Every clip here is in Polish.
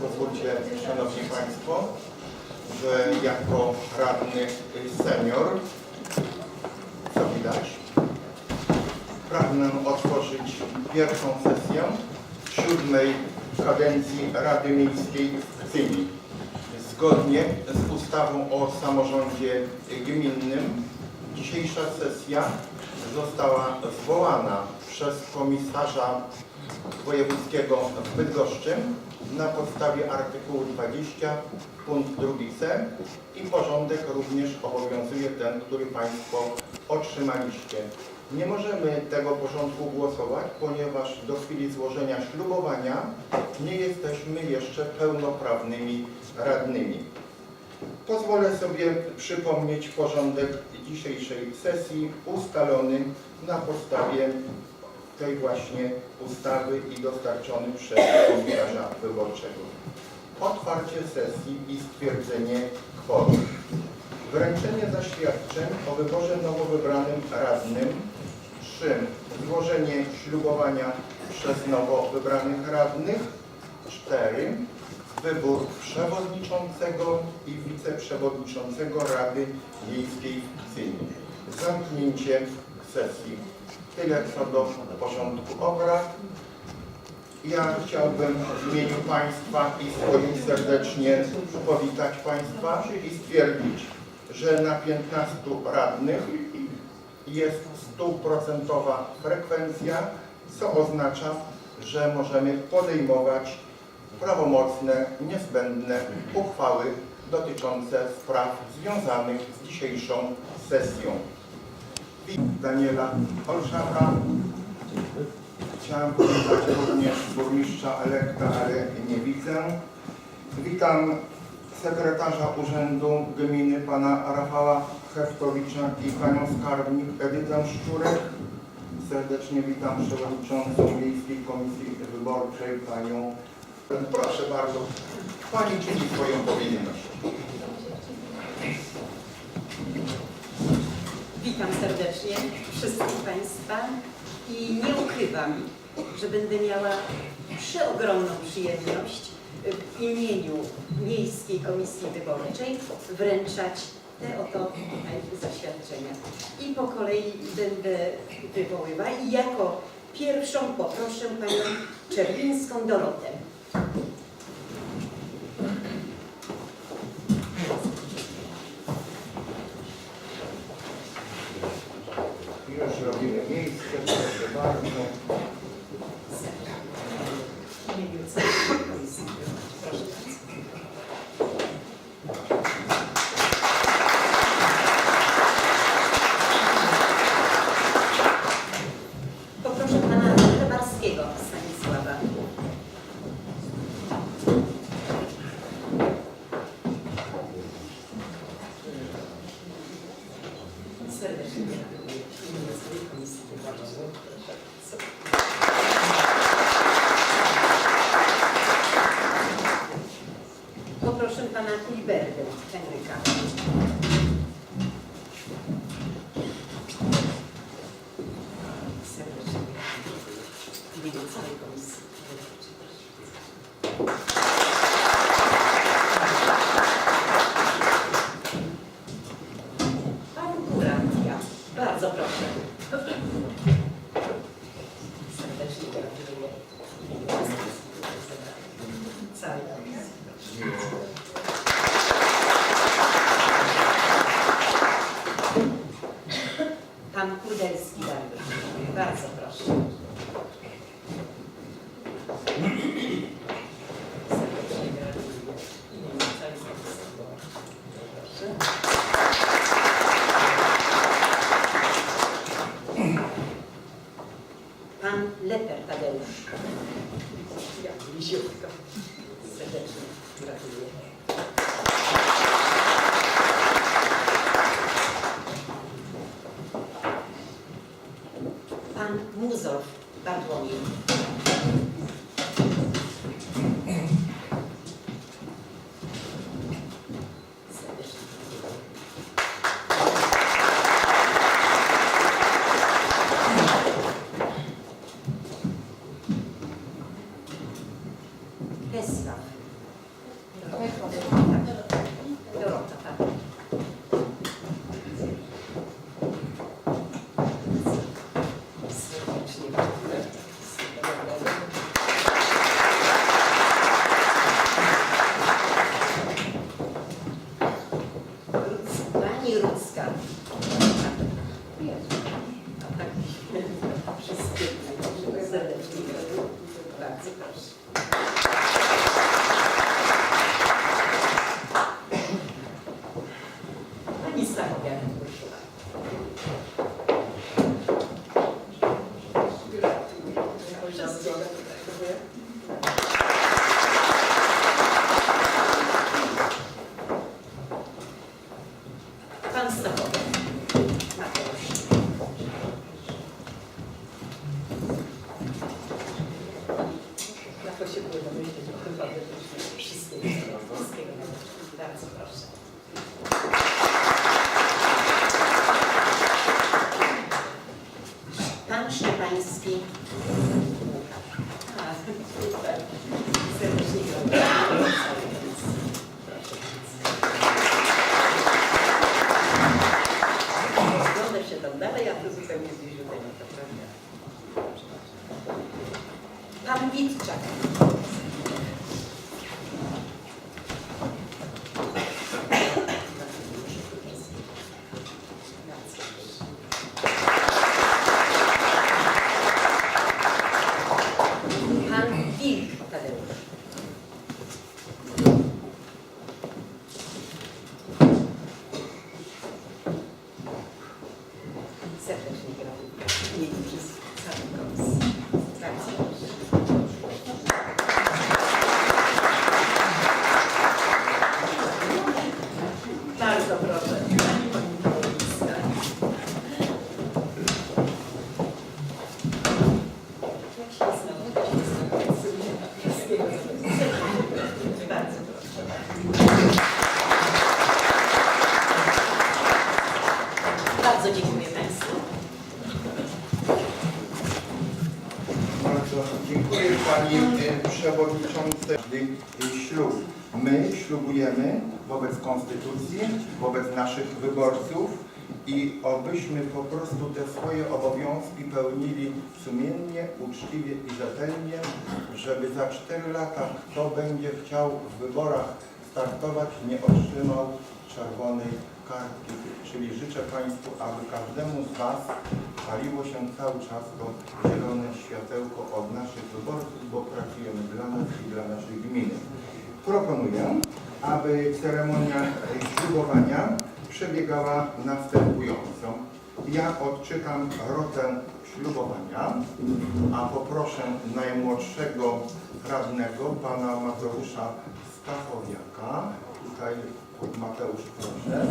Pozwólcie, Szanowni Państwo, że jako radny senior, co widać, pragnę otworzyć pierwszą sesję siódmej kadencji Rady Miejskiej w Kcyni. Zgodnie z ustawą o samorządzie gminnym dzisiejsza sesja została zwołana przez komisarza wojewódzkiego w Bydgoszczy na podstawie artykułu 20 punkt 2c i porządek również obowiązuje ten, który Państwo otrzymaliście. Nie możemy tego porządku głosować, ponieważ do chwili złożenia ślubowania nie jesteśmy jeszcze pełnoprawnymi radnymi. Pozwolę sobie przypomnieć porządek dzisiejszej sesji ustalony na podstawie tej właśnie ustawy i dostarczony przez komisarza wyborczego. Otwarcie sesji i stwierdzenie kworum. Wręczenie zaświadczeń o wyborze nowo wybranym radnym. 3. Złożenie ślubowania przez nowo wybranych radnych. 4. Wybór przewodniczącego i wiceprzewodniczącego Rady Miejskiej w Kcyni. Zamknięcie sesji. Tyle co do porządku obrad. Ja chciałbym w imieniu Państwa i swoim serdecznie powitać Państwa i stwierdzić, że na 15 radnych jest stuprocentowa frekwencja, co oznacza, że możemy podejmować prawomocne, niezbędne uchwały dotyczące spraw związanych z dzisiejszą sesją. Daniela Olszaka. Chciałem powitać również burmistrza elekta, ale nie widzę. Witam sekretarza Urzędu Gminy pana Rafała Heftowicza i panią skarbnik Edytę Szczurek. Serdecznie witam przewodniczącą Miejskiej Komisji Wyborczej panią. Proszę bardzo, pani czyni swoją powinność. Witam serdecznie wszystkich Państwa i nie ukrywam, że będę miała przeogromną przyjemność w imieniu Miejskiej Komisji Wyborczej wręczać te oto zaświadczenia. I po kolei będę wywoływała i jako pierwszą poproszę Panią Czerwińską Dorotę. Już robimy miejsce, proszę bardzo. W imieniu całej Komisji Wyborczej. Proszę bardzo. Poproszę pana Chybarskiego Stanisława. Serdecznie gratuluję w imieniu całej Komisji Wyborczej. Proszę bardzo. Poproszę pana Liberdę Henryka. Pesław Dorota, tak. Serdecznie dziękuję. Ruc- Pani Rudzka. A tak, wszystkie serdecznie gratuluję. Bardzo proszę. Pani Sania Urszula. Gratuluję. Wszystkiego dobrego. Pan Stachowy. Mateusz. Na to się było domyślić, bo chyba wyszło wszystkiego. Wszystkiego. Bardzo proszę. Pan Szczepański. A, super. Serdecznie gratuluję. Proszę bardzo. Rozgląda się tam dalej, a tu zupełnie zbliżone, to prawda. Pan Witczak. Pan Wilk Tadeusz. Serdecznie gratuluję. W imieniu wszystkich, całej komisji. Bardzo proszę. Bardzo proszę. Pani Monika. Jak się znowu? Jak się znowu? Wszystkiego dobrego. Bardzo proszę. Bardzo dziękuję Państwu. Bardzo dziękuję Pani e, Przewodniczącej. E, Ślub. My ślubujemy Konstytucji, wobec naszych wyborców i obyśmy po prostu te swoje obowiązki pełnili sumiennie, uczciwie i rzetelnie, żeby za 4 lata kto będzie chciał w wyborach startować, nie otrzymał czerwonej kartki. Czyli życzę Państwu, aby każdemu z Was paliło się cały czas to zielone światełko od naszych wyborców, bo pracujemy dla nas i dla naszej gminy. Proponuję, aby ceremonia ślubowania przebiegała następująco. Ja odczytam rotę ślubowania, a poproszę najmłodszego radnego, pana Mateusza Stachowiaka. Tutaj Mateusz proszę.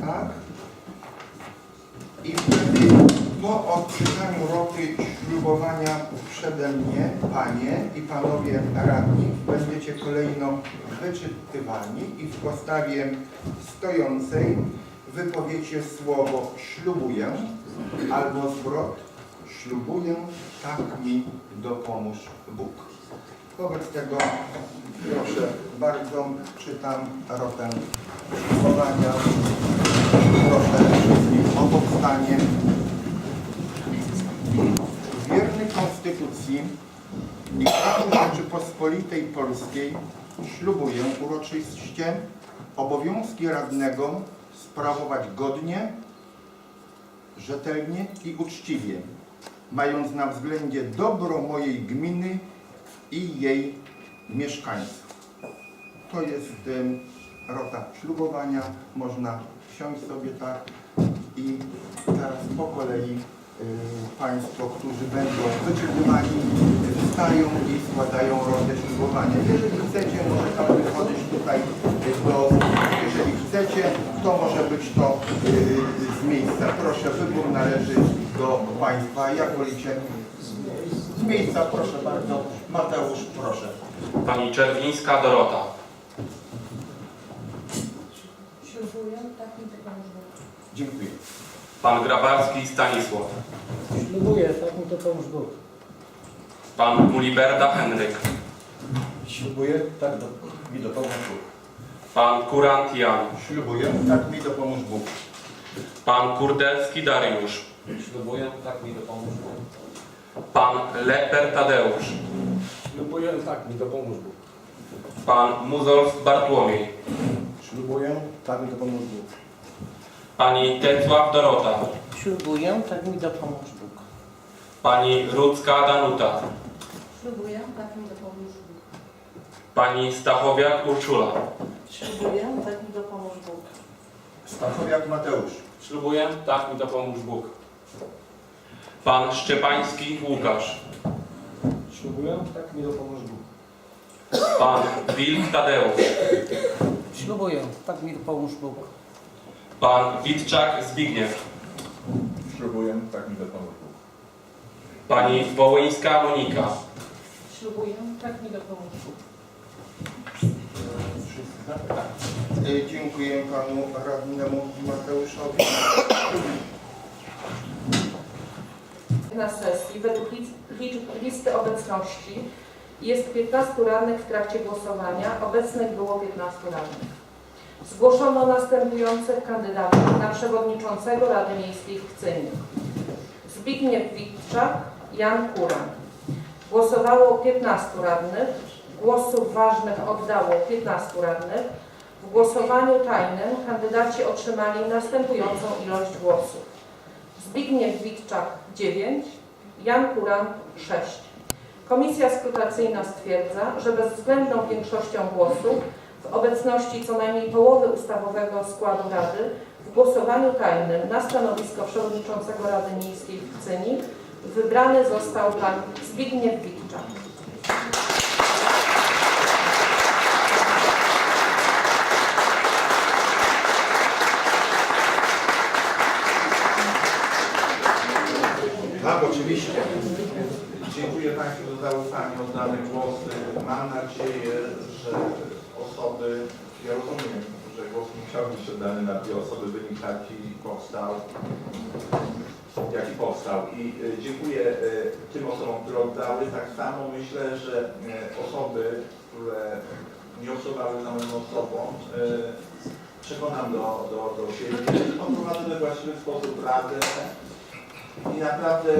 Tak. I wtedy po odczytaniu roty ślubowania przede mnie, panie i panowie radni, będziecie kolejno wyczytywani i w postawie stojącej wypowiecie słowo ślubuję albo zwrot ślubuję, tak mi dopomóż Bóg. Wobec tego proszę bardzo, czytam rotę ślubowania. Proszę wszystkich o powstanie. Konstytucji i prawu Rzeczypospolitej Polskiej ślubuję uroczyście obowiązki radnego sprawować godnie, rzetelnie i uczciwie, mając na względzie dobro mojej gminy i jej mieszkańców. To jest em, rota ślubowania, można wsiąść sobie tak i teraz po kolei Państwo, którzy będą wyczytywani, y, wstają i składają ślubowania. Jeżeli chcecie, może Pan wychodzić tutaj y, do, jeżeli chcecie, to może być to y, z miejsca. Proszę, wybór należy do Państwa. Jak wolicie? Z miejsca, proszę bardzo. Mateusz, proszę. Pani Czerwińska Dorota. Tak. Dziękuję. Pan Grabarski Stanisław. Ślubuję, tak mi to pomóż Bóg. Pan Muliberda Henryk. Ślubuję, tak do, mi dopomóż Bóg. Pan Kurant Jan. Ślubuję, tak mi dopomóż Bóg. Pan Kurdelski Dariusz. Ślubuję, tak mi dopomóż Bóg. Pan Leper Tadeusz. Ślubuję, tak mi dopomóż Bóg. Pan Muzolsk Bartłomiej. Ślubuję, tak mi dopomóż Bóg. Pani Tecław Dorota. Ślubuję, tak mi dopomóż Bóg. Pani Rudzka Danuta. Ślubuję, tak mi dopomóż Bóg. Pani Stachowiak Urszula. Ślubuję, tak mi dopomóż Bóg. Stachowiak Mateusz. Ślubuję, tak mi dopomóż Bóg. Pan Szczepański Łukasz. Ślubuję, tak mi dopomóż Bóg. Pan Wilk Tadeusz. Ślubuję, tak mi dopomóż Bóg. Pan Witczak Zbigniew. Ślubuję, tak mi dopomóż Bóg. Pani Wołyńska Monika. Ślubuję, tak mi dopomóż Bóg. Dziękuję panu radnemu Mateuszowi. na sesji według listy obecności jest 15 radnych w trakcie głosowania. Obecnych było 15 radnych. Zgłoszono następujących kandydatów na przewodniczącego Rady Miejskiej w Kcyniu. Zbigniew Witczak, Jan Kuran. Głosowało 15 radnych. Głosów ważnych oddało 15 radnych. W głosowaniu tajnym kandydaci otrzymali następującą ilość głosów. Zbigniew Witczak 9, Jan Kuran 6. Komisja skrutacyjna stwierdza, że bezwzględną większością głosów w obecności co najmniej połowy ustawowego składu Rady w głosowaniu tajnym na stanowisko przewodniczącego Rady Miejskiej w Kcyni wybrany został pan Zbigniew Witczak. Tak, oczywiście. Dziękuję Państwu za zaufanie, oddane głosy. Mam nadzieję, że osoby, ja rozumiem, że głos musiał być oddany na dwie osoby, wynik taki powstał, jaki powstał. I e, dziękuję e, tym osobom, które oddały. Tak samo myślę, że e, osoby, które nie głosowały za moją osobą, przekonam do, do, do siebie, poprowadzę we właściwy sposób radę. I naprawdę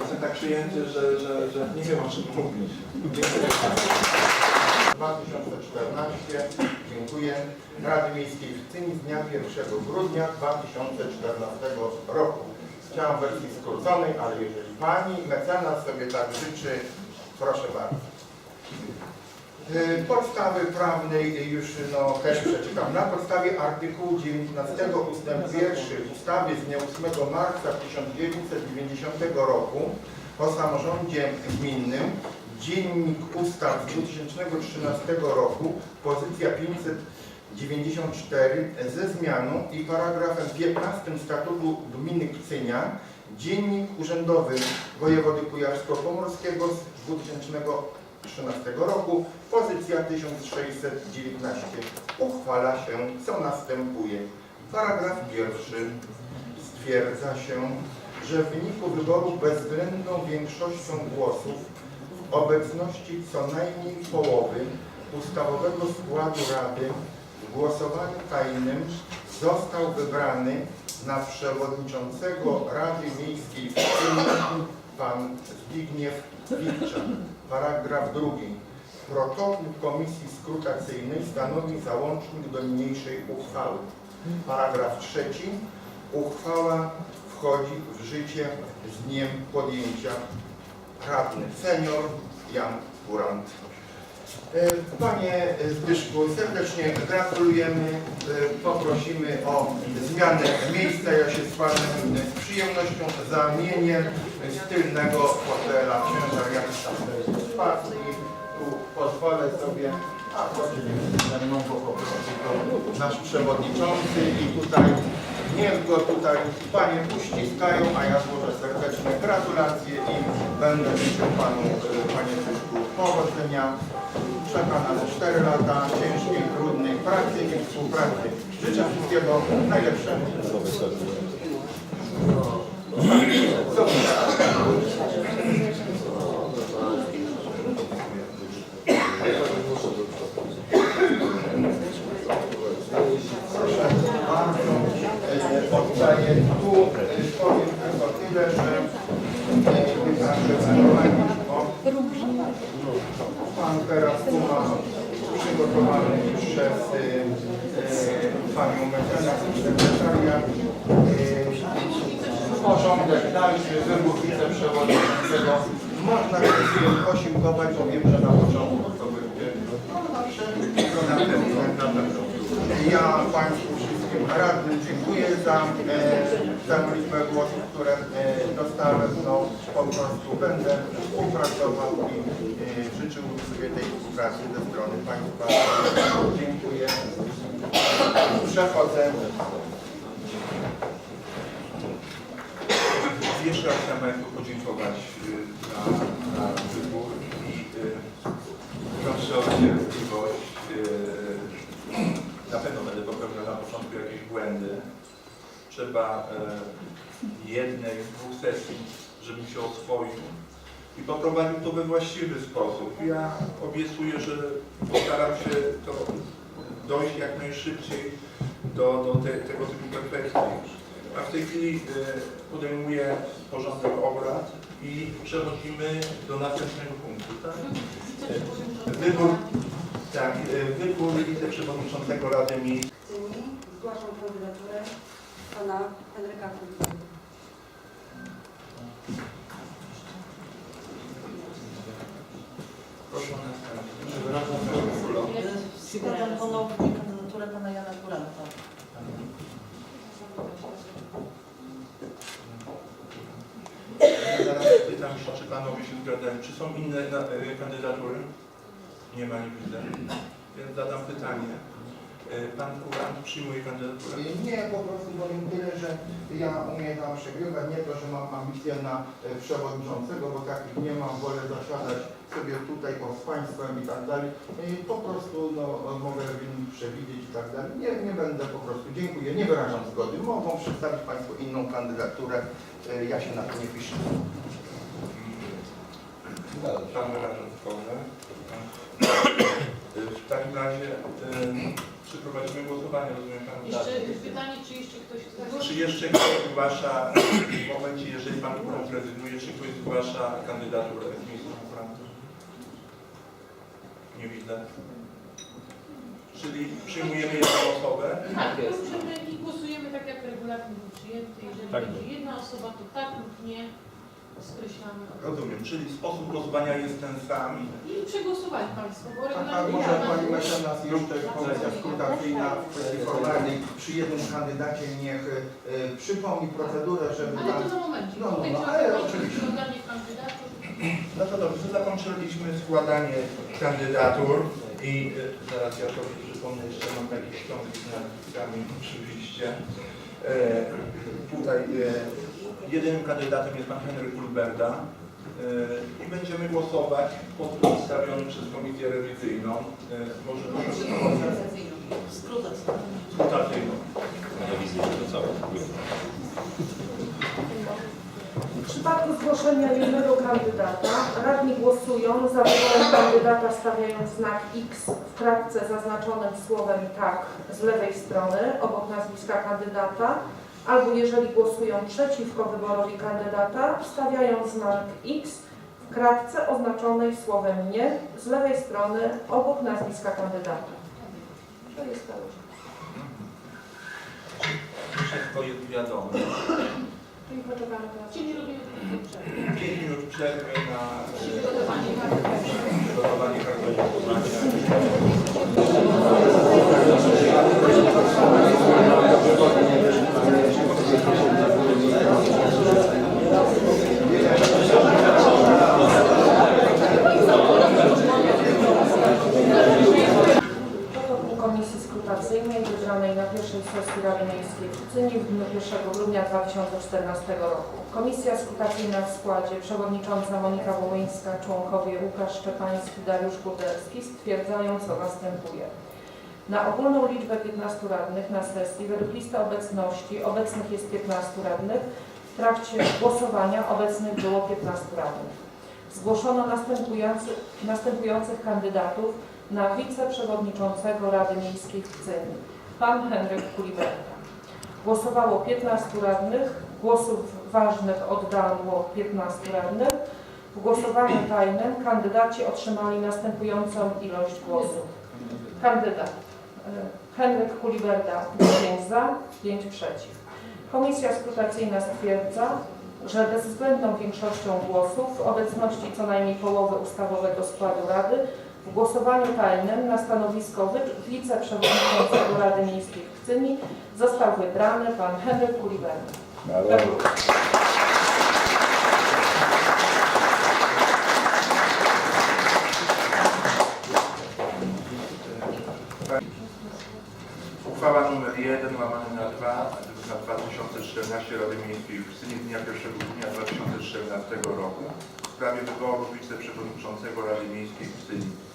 jestem tak przyjęty, że, że, że nie wiem o czym mówić. Dziękuję. 2014, dziękuję. Rady Miejskiej w Cyni z dnia 1 grudnia 2014 roku. Chciałam w wersji skróconej, ale jeżeli Pani mecenas sobie tak życzy, proszę bardzo. Y, Podstawy prawnej już no, też przeczytam. Na podstawie artykułu 19 ust. 1 ustawy z dnia 8 marca 1990 roku o samorządzie gminnym Dziennik Ustaw z 2013 roku, pozycja 594 ze zmianą i paragrafem 15 Statutu Gminy Kcynia, Dziennik Urzędowy Wojewody Kujawsko-Pomorskiego z 2013 roku, pozycja 1619. Uchwala się, co następuje. Paragraf pierwszy stwierdza się, że w wyniku wyboru bezwzględną większością głosów obecności co najmniej połowy ustawowego składu Rady w głosowaniu tajnym został wybrany na przewodniczącego Rady Miejskiej w pan Zbigniew Witczak. Paragraf drugi. Protokół Komisji Skrutacyjnej stanowi załącznik do niniejszej uchwały. Paragraf trzeci. Uchwała wchodzi w życie z dniem podjęcia radny senior Jan Kurant. E, Panie Zbyszku, serdecznie gratulujemy. E, Poprosimy o zmianę miejsca. Ja się z Panem z przyjemnością zamienię z tylnego fotela księżariasta Sparki. Tu pozwolę sobie, a nie ze mną, po prostu nasz przewodniczący i tutaj niech go tutaj Panie uściskają, a ja złożę serdeczne gratulacje i będę życzył Panu, e, Panie Zbyszku, powodzenia. Czeka nas 4 lata ciężkiej, trudnej pracy i współpracy. Życzę wszystkiego najlepszego. Zobacz. pan teraz tu ma przygotowany przez y, y, panią mecenas i sekretariat y, porządek dalszy, wybór wiceprzewodniczącego. Można osiłkować, bo wiem, że na początku to. No dobrze, to na pewno. Ja Państwu wszystkim radnym dziękuję za e, tę liczbę głosów, które e, dostałem. No, po prostu będę współpracował i e, życzył sobie tej współpracy ze strony Państwa. Dziękuję. Przechodzę. Jeszcze raz chciałem Państwu podziękować y, za, za wybór i y, proszę o cierpliwość. Y, na pewno będę początku jakieś błędy. Trzeba y, jednej, dwóch sesji, żebym się oswoił i poprowadził to we właściwy sposób. Ja obiecuję, że postaram się to dojść jak najszybciej do, do te, tego typu perfekcji. A w tej chwili y, podejmuję porządek obrad i przechodzimy do następnego punktu. Tak? Wybór, tak, y, wybór wiceprzewodniczącego Rady Miejskiej. Zgłaszam kandydaturę pana Henryka Kulika. Proszę. Składam ponownie kandydaturę pana Jana Kuranta. Zaraz pytam się, czy panowie się zgadzają. Czy są inne na, y, kandydatury? Nie ma, nie widzę. Więc zadam pytanie. Y, Pan Kurant przyjmuje kandydaturę? Nie, po prostu powiem tyle, że ja umiem przegrywać, nie to, że mam ambicje na e, przewodniczącego, bo takich nie mam, wolę zasiadać sobie tutaj o, z Państwem i tak dalej. Po prostu no, mogę wynik przewidzieć i tak dalej. Nie, nie będę po prostu, dziękuję, nie wyrażam zgody. Mogą przedstawić Państwo inną kandydaturę, E, ja się na to nie piszę. Pan wyraża zgodę. W takim razie przeprowadzimy głosowanie, rozumiem Pan Jeszcze pytanie, czy jeszcze ktoś chce Czy jeszcze ktoś zgłasza, w momencie, jeżeli Pan Kurant rezygnuje, czy ktoś zgłasza kandydaturę z miejsca Kuranta? Nie widzę. Czyli przyjmujemy jedną osobę. Tak, możemy i głosujemy tak jak regulamin był przyjęty. Jeżeli będzie jedna osoba, to tak lub nie skreślamy. Rozumiem, czyli sposób głosowania jest ten sam. I przegłosowali Państwo, bo A, a regulamin może ja Pani mecenas jeszcze komisja skrutacyjna w kwestii formalnej przy jednym kandydacie niech e, przypomni procedurę, żeby Ale to na momencie. No, no, no, ale oczywiście. kandydatów. No to dobrze, zakończyliśmy składanie kandydatur i y, zaraz ja sobie przypomnę, jeszcze mam takie ściągi z nazwiskami oczywiście. E, tutaj e, jedynym kandydatem jest pan Henryk Kulberda e, i będziemy głosować po przedstawionym przez komisję rewizyjną. E, może proszę skrutacyjną. W przypadku zgłoszenia jednego kandydata radni głosują za wyborem kandydata stawiając znak X w kratce zaznaczonym słowem tak z lewej strony obok nazwiska kandydata albo jeżeli głosują przeciwko wyborowi kandydata stawiając znak X w kratce oznaczonej słowem nie z lewej strony obok nazwiska kandydata. To jest. Wszystko jest wiadome. Czyli poczekamy teraz. Czyli robimy tylko przerwę. 5 minut przerwy na Przygotowanie karty. przygotowanie karty głosowania. Protokół Komisji Skrutacyjnej wybranej sesji Rady Miejskiej w Cynie w dniu 1 grudnia 2014 roku. Komisja Skrutacyjna w składzie przewodnicząca Monika Wołyńska, członkowie Łukasz Szczepański, Dariusz Kuderski stwierdzają co następuje. Na ogólną liczbę 15 radnych na sesji według listy obecności obecnych jest 15 radnych. W trakcie głosowania obecnych było 15 radnych. Zgłoszono następujący, następujących kandydatów na wiceprzewodniczącego Rady Miejskiej w Cyni. Pan Henryk Kuliberta. Głosowało 15 radnych, głosów ważnych oddało 15 radnych. W głosowaniu tajnym kandydaci otrzymali następującą ilość głosów. Kandydat e, Henryk Kuliberda 5 za, 5 przeciw. Komisja skrutacyjna stwierdza, że bezwzględną większością głosów w obecności co najmniej połowy ustawowego składu Rady w głosowaniu tajnym na stanowisko wiceprzewodniczącego Rady Miejskiej w Kcyni został wybrany pan Henryk. Gratuluję. Uchwała nr 1 łamane na 2 na 2014 Rady Miejskiej w Kcynie dnia 1 grudnia 2014 roku w sprawie wyboru wiceprzewodniczącego Rady Miejskiej w Kcyni.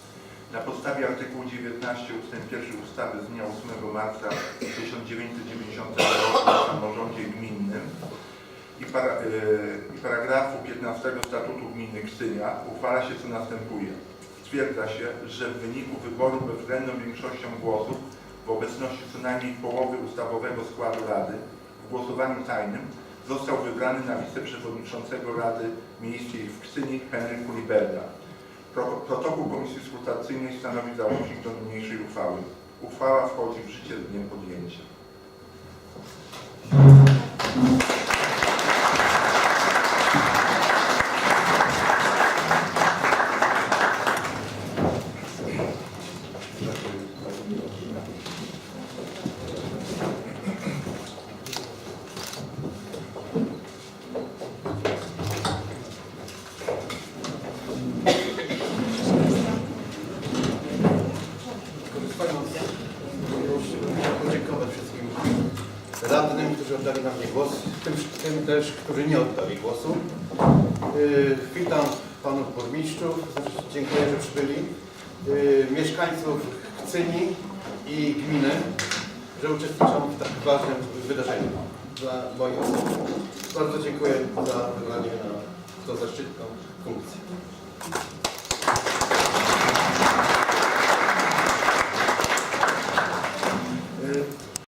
Na podstawie artykułu 19 ust. 1 ustawy z dnia 8 marca 1990 roku o samorządzie gminnym i, para, e, i paragrafu 15 Statutu Gminy Kcynia uchwala się co następuje. Stwierdza się, że w wyniku wyboru bezwzględną większością głosów w obecności co najmniej połowy ustawowego składu Rady w głosowaniu tajnym został wybrany na wiceprzewodniczącego Rady Miejskiej w Kcyni Henryk Kuliberda. Pro- Protokół Komisji Skrutacyjnej stanowi załącznik do niniejszej uchwały. Uchwała wchodzi w życie z dniem podjęcia. Korzystając z możliwości, chciałbym podziękować wszystkim radnym, którzy oddali na mnie głos, tym, tym też, którzy nie oddali głosu. Yy, witam panów burmistrzów, dziękuję, że przybyli, yy, mieszkańców Kcyni i gminy, że uczestniczą w tak ważnym wydarzeniu dla mojej osoby. Bardzo dziękuję za wybranie na tą zaszczytną funkcję.